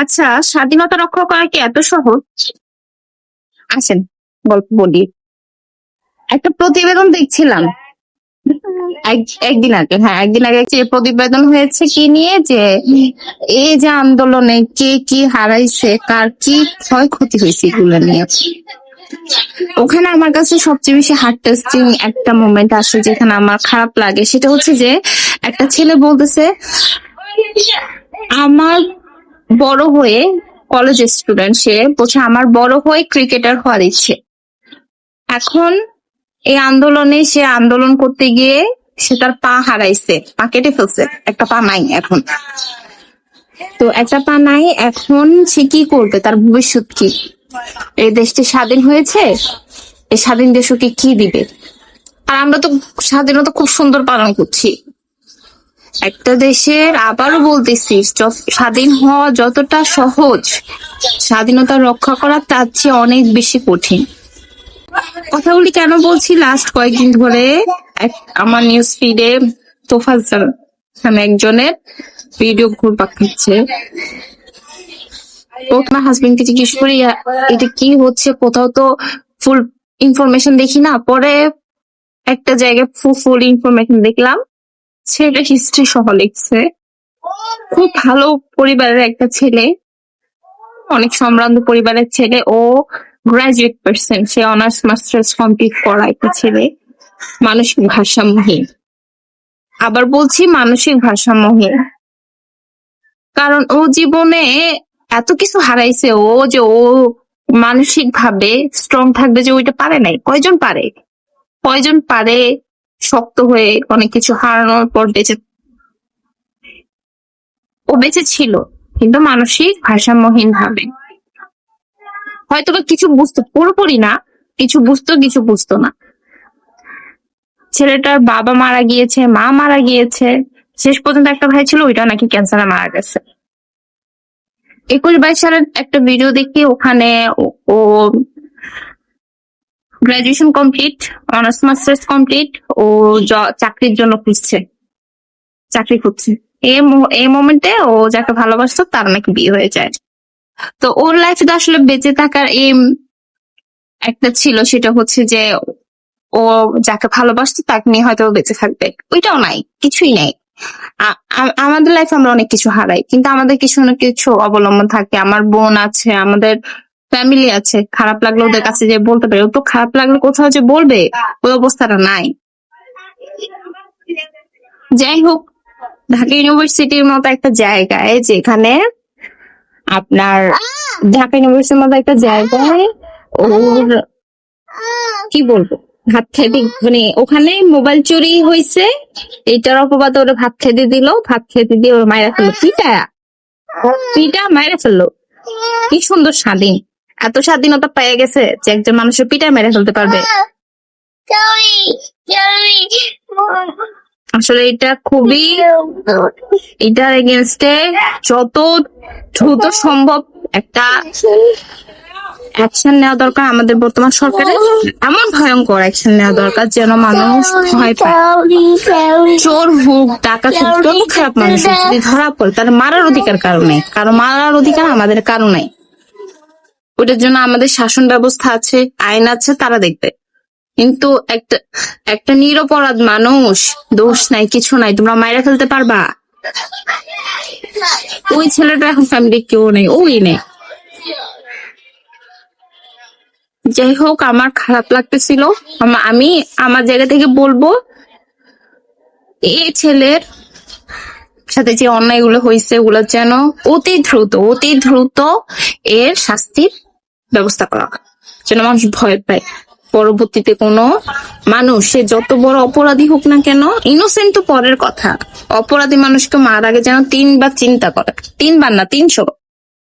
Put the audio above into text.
আচ্ছা স্বাধীনতা রক্ষা করা কি এত সহজ? আসেন, গল্প বলি। একটা প্রতিবেদন দেখছিলাম। এক- একদিন আগে হ্যাঁ একদিন আগে যে প্রতিবেদন হয়েছে কি নিয়ে? যে এই যে আন্দোলনে কে কি হারাইছে, কার কি ক্ষয়ক্ষতি হয়েছে এগুলো নিয়ে। ওখানে আমার কাছে সবচেয়ে বেশি হার্ট টেস্টিং একটা মোমেন্ট আসে যেখানে আমার খারাপ লাগে। সেটা হচ্ছে যে একটা ছেলে বলতেছে, আমার বড় হয়ে কলেজ স্টুডেন্ট সে বলছে, আমার বড় হয়ে ক্রিকেটার হওয়ার ইচ্ছে। এখন এই আন্দোলনে সে আন্দোলন করতে গিয়ে সে তার পা হারাইছে, পা কেটে ফেলছে, একটা পা নাই এখন। তো একটা পা নাই, এখন সে কি করবে, তার ভবিষ্যৎ কি? এই দেশটি স্বাধীন হয়েছে, এই স্বাধীন দেশ ওকে কি দিবে? আর আমরা তো স্বাধীনতা খুব সুন্দর পালন করছি। একটা দেশের আবারও বলতেছি স্বাধীন হওয়া যতটা সহজ, স্বাধীনতা রক্ষা করা তার চেয়ে অনেক বেশি কঠিন। কথাগুলি কেন বলছি? লাস্ট কয়েকদিন ধরে আমার নিউজ ফিডে তোফাজ্জল নামে একজনের ভিডিও ঘুরপাক খাচ্ছে। ও তোমার হাজবেন্ডকে জিজ্ঞেস করি এটা কি হচ্ছে? কোথাও তো ফুল ইনফরমেশন দেখি না। পরে একটা জায়গায় ফুল ইনফরমেশন দেখলাম। ছেলেটা হিস্ট্রি সহ লিখছে। খুব ভালো পরিবারের একটা ছেলে। অনেক সম্ভ্রান্ত পরিবারের ছেলে ও গ্রাজুয়েট পার্সন সে অনার্স মাস্টার্স কমপ্লিট করা একটা ছেলে। মানসিক ভারসাম্যহীন। আবার বলছি মানসিক ভারসাম্যহীন। কারণ ও জীবনে এত কিছু হারাইছে ও যে ও মানসিক ভাবে স্ট্রং থাকবে যে ওইটা পারে নাই। কয়জন পারে? কয়জন পারে শক্ত হয়ে অনেক কিছু হারানোর পর বেঁচে ও বেঁচে ছিল, কিন্তু মানসিক ভারসাম্যহীন ভাবে। হয়তো কিছু বুঝতো, পুরোপুরি না, কিছু বুঝতো কিছু বুঝতো না। ছেলেটার বাবা মারা গিয়েছে, মা মারা গিয়েছে, শেষ পর্যন্ত একটা ভাই ছিল ওইটা নাকি ক্যান্সারে মারা গেছে। একুশ বাইশ সালের একটা ভিডিও দেখি ওখানে ও graduation complete honours masters complete ও চাকরির জন্য খুঁজছে। চাকরি খুঁজছে। এই মোমেন্টে ও যাকে ভালোবাসতো তার নাকি বিয়ে হয়ে যায়। তো ওর লাইফে তো আসলে বেঁচে থাকার এম একটা ছিল, সেটা হচ্ছে যে ও যাকে ভালোবাসতো তাকে নিয়ে হয়তো বেঁচে থাকবে। ওইটাও নাই, কিছুই নাই। আমাদের লাইফে আমরা অনেক কিছু হারাই, কিন্তু আমাদের কিছু না কিছু অবলম্বন থাকে। আমার বোন আছে, আমাদের ফ্যামিলি আছে খারাপ লাগলে ওদের কাছে যে বলতে পারে। ও তো খারাপ লাগলে কোথাও যে বলবে ওই অবস্থাটা নাই। যাই হোক ঢাকা ইউনিভার্সিটির মতো একটা জায়গায় যেখানে আপনার ঢাকা ইউনিভার্সিটির মতো একটা জায়গায় ওর কি বলব? ভাত খেতে মানে ওখানে মোবাইল চুরি হয়েছে এইটার অপবাদ ওরা ভাত খেতে দিল ভাত খেতে দিয়ে ওর মায়েরা ফেলল। পিটা? পিটা মায়েরা ফেলল। কি সুন্দর স্বাধীন। এত স্বাধীনতা পেয়ে গেছে যে একজন মানুষের পিটা মেরে ফেলতে পারবে। আসলে এটা খুবই এটার এগেনস্টে যত দ্রুত সম্ভব একটা অ্যাকশন নেওয়া দরকার আমাদের বর্তমান সরকারের এমন ভয়ঙ্কর অ্যাকশন নেওয়া দরকার যেন মানুষ ভয় পায়। চোর হোক টাকা হোক যত খারাপ মানুষ। যদি ধরা পড়ে তার মারার অধিকার কারণে কারও মারার অধিকার আমাদের কারণে নাই। ওটার জন্য আমাদের শাসন ব্যবস্থা আছে, আইন আছে, তারা দেখবে। কিন্তু একটা একটা নিরপরাধ মানুষ, দোষ নাই, কিছু নাই, তোমরা মায়েরা ফেলতে পারবা? ওই ছেলেটা এখন ফ্যামিলি কেউ নেই, ওই নেই। যাই হোক, আমার খারাপ লাগতেছিল। আমা- আমি আমার জায়গা থেকে বলব, এই ছেলের সাথে যে অন্যায়গুলো হয়েছে, ওগুলো যেন অতি দ্রুত অতি দ্রুত এর শাস্তির ব্যবস্থা করা যেন মানুষ ভয় পায়। পরবর্তীতে কোনো মানুষ, সে যত বড় অপরাধী হোক না কেন ইনোসেন্ট তো পরের কথা। অপরাধী মানুষকে মার আগে যেন তিনবার চিন্তা করে। তিনবার না, তিনশো